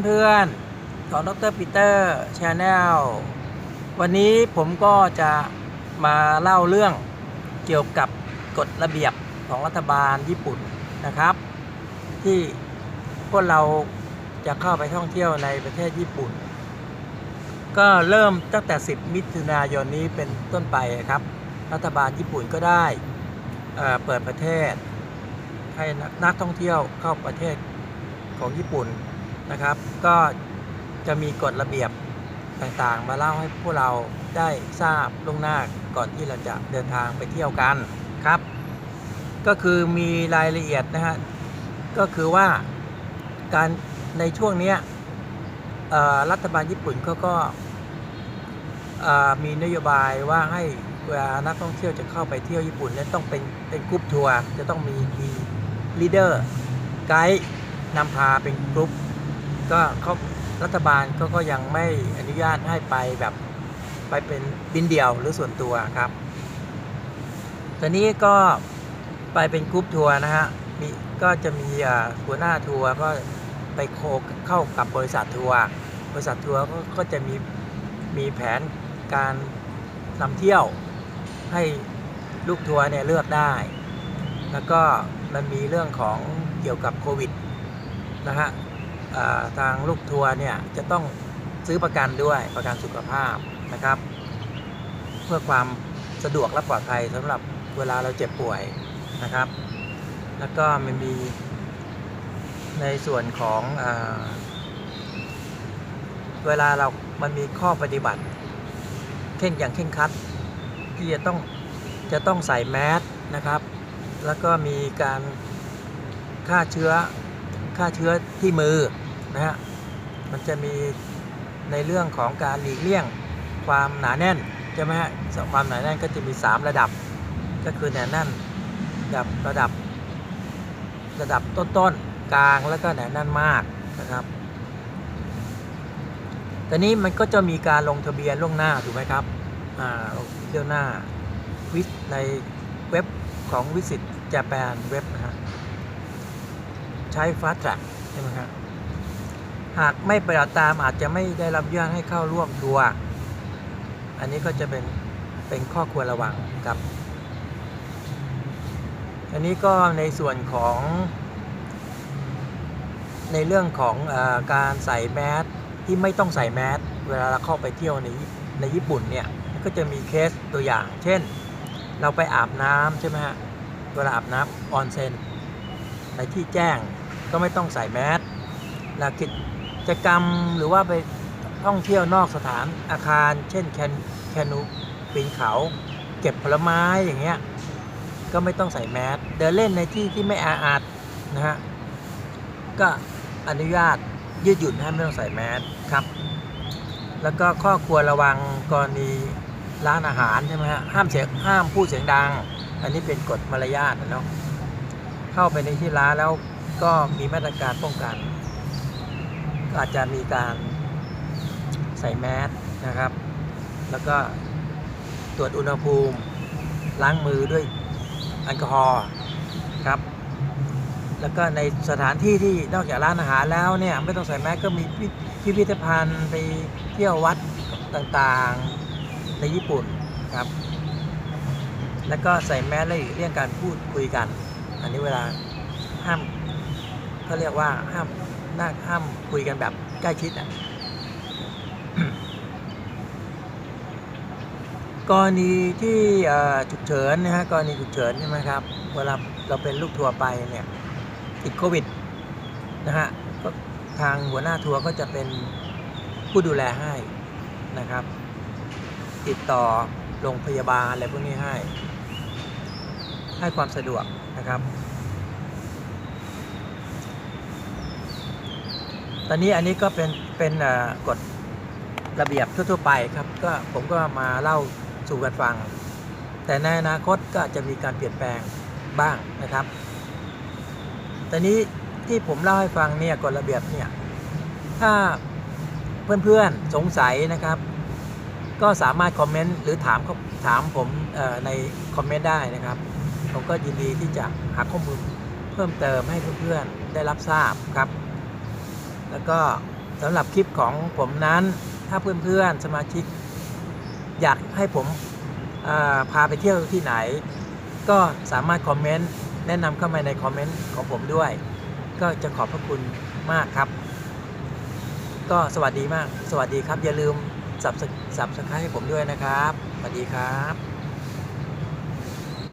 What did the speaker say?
เพื่อนๆของดรปีเตอร์ชาแนลวันนี้ผมก็จะมาเล่าเรื่องเกี่ยวกับกฎระเบียบของรัฐบาลญี่ปุ่นนะครับ ที่พวกเราจะเข้าไปท่องเที่ยวในประเทศญี่ปุ่น ก็เริ่มตั้งแต่ 10 มิถุนายนนี้เป็นต้นไปครับ รัฐบาลญี่ปุ่นก็ได้เเปิดประเทศ ให้นักท่องเที่ยวเข้าประเทศของญี่ปุ่น นะครับ ก็จะมีกฎระเบียบต่างๆ มาเล่าให้พวกเราได้ทราบล่วงหน้าก่อนที่เราจะเดินทางไปเที่ยวกันครับ ก็คือมีรายละเอียดนะฮะก็คือว่าการในช่วงนี้รัฐบาลญี่ปุ่นเขาก็มีนโยบายว่าให้เวลานักท่องเที่ยวจะเข้าไปเที่ยวญี่ปุ่นนี่ยต้องเป็นเป็นกรุ๊ปทัวร์จะต้องมีมีลีดเดอร์ไกด์นำพาเป็นกรุ๊ป ก็เขารัฐบาลก็ก็ยังไม่อนุญาตให้ไปแบบไปเป็นบินเดียวหรือส่วนตัวครับตอนนี้ก็ไปเป็นกรุ๊ปทัวร์นะฮะมีก็จะมีหัวหน้าทัวร์ก็ไปโคเข้ากับบริษัททัวร์บริษัททัวร์ก็จะมีมีแผนการนำเที่ยวให้ลูกทัวร์เนี่ยเลือกได้ แล้วก็มันมีเรื่องของเกี่ยวกับโควิดนะฮะ ทางลูกทัวร์เนี่ยจะต้องซื้อประกันด้วยประกันสุขภาพนะครับ เพื่อความสะดวกและปลอดภัยสำหรับเวลาเราเจ็บป่วยนะครับ แล้วก็มันมีในส่วนของอเวลาเรามันมีข้อปฏิบัติเข่งอย่างเข่งคัด ที่จะต้องจะต้องใส่แมสนะครับ แล้วก็มีการฆ่าเชื้อฆ่าเชื้อที่มือ นะฮะมันจะมีในเรื่องของการหลีกเลี่ยงความหนาแน่นใช่ไหมฮะความหนาแน่นก็จะมี 3 ระดับ ก็คือหนาแน่นระดับระดับระดับต้นๆกลางแล้วก็หนาแน่นมากนะครับแต่นี้มันก็จะมีการลงทะเบียนล่วงหน้าถูกไหมครับอ่าล่วงหน้าวิในเว็บของวิสิตจแปนเว็บนะฮะใช้ Fast Track ใช่ไหมครับ หากไม่ปฏิบัติตามอาจจะไม่ได้รับอนุญาตให้เข้าร่วมทัวร์อันนี้ก็จะเป็นเป็นข้อควรระวังครับ อันนี้ก็ในส่วนของ ในเรื่องของอการใส่แมสที่ไม่ต้องใส่แมสเวลาเราเข้าไปเที่ยวในในญี่ปุ่นเนี่ยก็จะมีเคสตัวอย่าง เช่น เราไปอาบน้ำใช่ไหมฮะเวลาอาบน้ำออนเซนในที่แจ้งก็ไม่ต้องใส่แมสและกิด จกรรมหรือว่าไปท่องเที่ยวนอกสถานอาคาร เช่นแคนแคนูปีนเขา เก็บผลไม้อย่างเงี้ยก็ไม่ต้องใส่แมสเดินเล่นในที่ที่ไม่อาอัดนะฮะก็อนุญาตยืดหยุ่นให้ไม่ต้องใส่แมสครับ แล้วก็ข้อควรระวังกรณีร้านอาหารใช่ไหมฮะห้ามเสียงห้ามพูดเสียงดัง อันนี้เป็นกฎมารยาทนะเนาะเข้าไปในที่ร้านแล้วก็มีมาตรการป้องกัน อาจจะมีการใส่แมสนะครับ แล้วก็ตรวจอุณหภูมิ ล้างมือด้วยแอลกอฮอล์ครับ แล้วก็ในสถานที่ที่นอกจากร้านอาหารแล้วเนี่ยไม่ต้องใส่แมสก็มีพิพิพิธภัณฑ์ไปเที่ยววัดต่างๆในญี่ปุ่นครับ แล้วก็ใส่แมสและหลีกเลี่ยงการพูดคุยกัน อันนี้เวลาห้ามเขาเรียกว่าห้าม น่าห้ามคุยกันแบบใกล้ชิดอะกรณีที่ฉุกเฉินนะฮะกรณีฉุกเฉินใช่ไหมครับเวลาเราเป็นลูกทัวร์ไปเนี่ยติดโควิดนะฮะก็ทางหัวหน้าทัวร์ก็จะเป็นผู้ดูแลให้นะครับ ติดต่อโรงพยาบาลอะไรพวกนี้ให้ ให้ความสะดวกนะครับ อนนี้อันนี้ก็เป็นเป็นกฎระเบียบทั่วๆไปครับก็ผมก็มาเล่าสู่กันฟัง แต่ในอนาคตก็อาจจะมีการเปลี่ยนแปลงบ้างนะครับตอนนี้ที่ผมเล่าให้ฟังเนี่ยกฎระเบียบเนี่ยถ้าเพื่อนๆสงสัยนะครับ ก็สามารถคอมเมนต์หรือถามเขาถามผมในคอมเมนต์ได้นะครับ ผมก็ยินดีที่จะหาข้อมูลเพิ่มเติมให้เพื่อนๆได้รับทราบครับ แล้วก็สำหรับคลิปของผมนั้นถ้าเพื่อนๆสมาชิก อยากให้ผมพาไปเที่ยวที่ไหน ก็สามารถคอมเมนต์แนะนำเข้ามาในคอมเมนต์ของผมด้วย ก็จะขอบพระคุณมากครับ ก็สวัสดีมาก สวัสดีครับ อย่าลืมสับสับสไครให้ผมด้วยนะครับ สวัสดีครับ